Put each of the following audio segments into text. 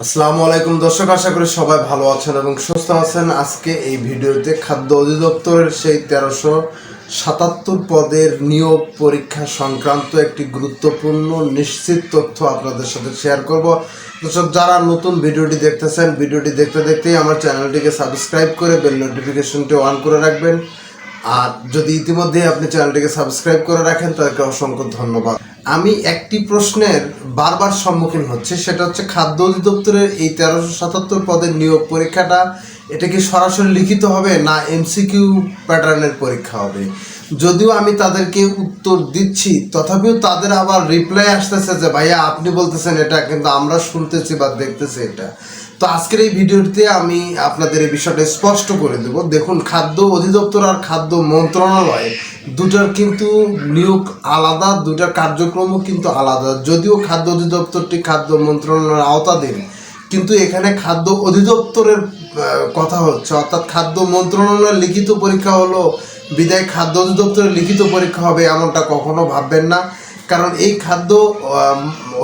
আসসালামু আলাইকুম দর্শক, আশা করি সবাই ভালো আছেন এবং সুস্থ আছেন। আজকে এই ভিডিওতে খাদ্য অধিদপ্তরের সেই তেরোশো সাতাত্তর পদের নিয়োগ পরীক্ষা সংক্রান্ত একটি গুরুত্বপূর্ণ নিশ্চিত তথ্য আপনাদের সাথে শেয়ার করব। দর্শক, যারা নতুন ভিডিওটি দেখতেছেন, ভিডিওটি দেখতে দেখতেই আমার চ্যানেলটিকে সাবস্ক্রাইব করে বেল নোটিফিকেশনটি অন করে রাখবেন। আর যদি ইতিমধ্যেই আপনি চ্যানেলটিকে সাবস্ক্রাইব করে রাখেন, তাদেরকে অসংখ্য ধন্যবাদ। আমি একটি প্রশ্নের বারবার সম্মুখীন হচ্ছে, সেটা হচ্ছে খাদ্য অধিদপ্তরের এই তেরোশো সাতাত্তর পদের নিয়োগ পরীক্ষাটা, এটা কি সরাসরি লিখিত হবে না এমসিকিউ প্যাটার্নের পরীক্ষা হবে? যদিও আমি তাদেরকে উত্তর দিচ্ছি, তথাপিও তাদের আবার রিপ্লাই আসতেছে যে, ভাইয়া, আপনি বলতেছেন এটা, কিন্তু আমরা শুনতেছি বা দেখতেছি এটা। তো আজকের এই ভিডিওতে আমি আপনাদের এই বিষয়টা স্পষ্ট করে দেব। দেখুন, খাদ্য অধিদপ্তর আর খাদ্য মন্ত্রণালয় দুটার কিন্তু নিয়োগ আলাদা, দুটার কার্যক্রমও কিন্তু আলাদা। যদিও খাদ্য অধিদপ্তরটি খাদ্য মন্ত্রণালয়ের আওতাধীন, কিন্তু এখানে খাদ্য অধিদপ্তরের কথা হচ্ছে, অর্থাৎ খাদ্য মন্ত্রণালয়ের লিখিত পরীক্ষা হলো বিদায় খাদ্য অধিদপ্তরের লিখিত পরীক্ষা হবে এমনটা কখনো ভাববেন না। কারণ এই খাদ্য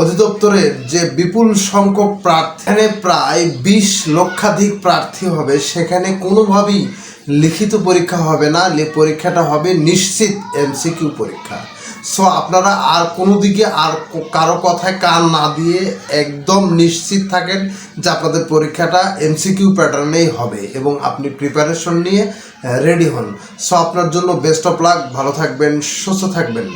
অধিদপ্তরের যে বিপুল সংখ্যক প্রার্থী প্রায় বিশ লক্ষাধিক প্রার্থী হবে, সেখানে কোনোভাবেই লিখিত পরীক্ষা হবে না। পরীক্ষাটা হবে নিশ্চিত এমসিকিউ পরীক্ষা। সো আপনারা আর কোনো দিকে আর কারও কথায় কান না দিয়ে একদম নিশ্চিত থাকেন যে আপনাদের পরীক্ষাটা এমসিকিউ প্যাটার্নেই হবে এবং আপনি প্রিপারেশন নিয়ে রেডি হন। সো আপনার জন্য বেস্ট অফ লাক ভালো থাকবেন, সুস্থ থাকবেন।